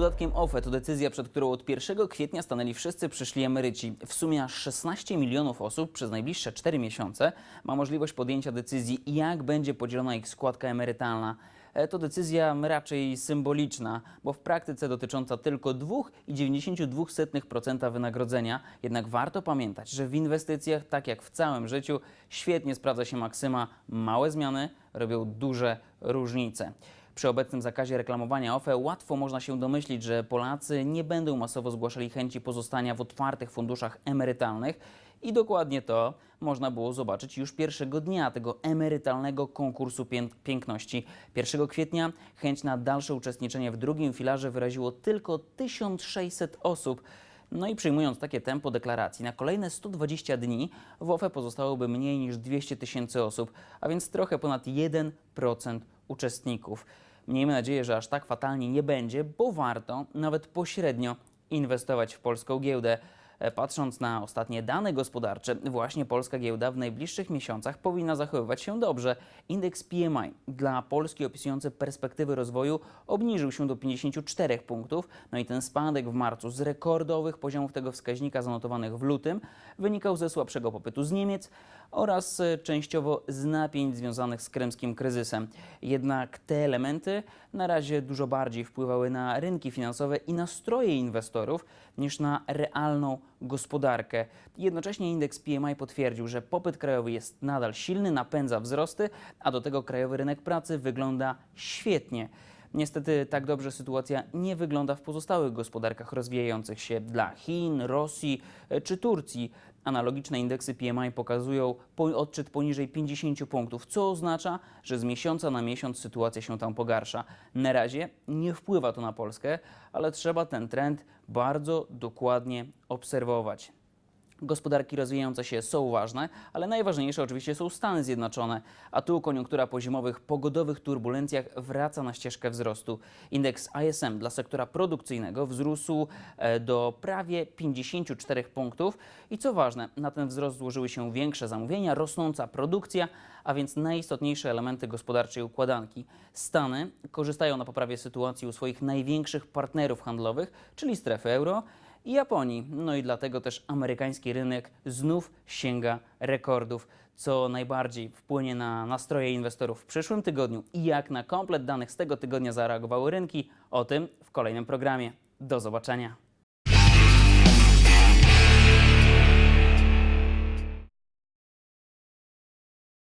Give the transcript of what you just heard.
Dodatkiem OFE to decyzja, przed którą od 1 kwietnia stanęli wszyscy przyszli emeryci? W sumie aż 16 milionów osób przez najbliższe 4 miesiące ma możliwość podjęcia decyzji, jak będzie podzielona ich składka emerytalna. E, To decyzja raczej symboliczna, bo w praktyce dotycząca tylko 2,92% wynagrodzenia. Jednak warto pamiętać, że w inwestycjach, tak jak w całym życiu, świetnie sprawdza się maksyma małe zmiany robią duże różnice. Przy obecnym zakazie reklamowania OFE łatwo można się domyślić, że Polacy nie będą masowo zgłaszali chęci pozostania w otwartych funduszach emerytalnych i dokładnie to można było zobaczyć już pierwszego dnia tego emerytalnego konkursu pię- piękności. 1 kwietnia chęć na dalsze uczestniczenie w drugim filarze wyraziło tylko 1600 osób. No i przyjmując takie tempo deklaracji, na kolejne 120 dni w OFE pozostałoby mniej niż 200 tysięcy osób, a więc trochę ponad 1% uczestników. Miejmy nadzieję, że aż tak fatalnie nie będzie, bo warto nawet pośrednio inwestować w polską giełdę. E, Patrząc na ostatnie dane gospodarcze, właśnie polska giełda w najbliższych miesiącach powinna zachowywać się dobrze. Indeks PMI dla Polski opisujący perspektywy rozwoju obniżył się do 54 punktów, no i ten spadek w marcu z rekordowych poziomów tego wskaźnika zanotowanych w lutym wynikał ze słabszego popytu z Niemiec oraz e, częściowo z napięć związanych z krymskim kryzysem. Jednak te elementy na razie dużo bardziej wpływały na rynki finansowe i nastroje inwestorów niż na realną gospodarkę. Jednocześnie indeks PMI potwierdził, że popyt krajowy jest nadal silny, napędza wzrosty, a do tego krajowy rynek pracy wygląda świetnie. Niestety tak dobrze sytuacja nie wygląda w pozostałych gospodarkach rozwijających się dla Chin, Rosji e, czy Turcji. Analogiczne indeksy PMI pokazują po- odczyt poniżej 50 punktów, co oznacza, że z miesiąca na miesiąc sytuacja się tam pogarsza. Na razie nie wpływa to na Polskę, ale trzeba ten trend bardzo dokładnie obserwować. Gospodarki rozwijające się są ważne, ale najważniejsze oczywiście są Stany Zjednoczone, a tu koniunktura po zimowych pogodowych turbulencjach wraca na ścieżkę wzrostu. Indeks ISM dla sektora produkcyjnego wzrósł e, do prawie 54 punktów i co ważne, na ten wzrost złożyły się większe zamówienia, rosnąca produkcja, a więc najistotniejsze elementy gospodarczej układanki. Stany korzystają na poprawie sytuacji u swoich największych partnerów handlowych, czyli strefy euro i Japonii. No i dlatego też amerykański rynek znów sięga rekordów, co najbardziej wpłynie na nastroje inwestorów w przyszłym tygodniu i jak na komplet danych z tego tygodnia zareagowały rynki, o tym w kolejnym programie. Do zobaczenia.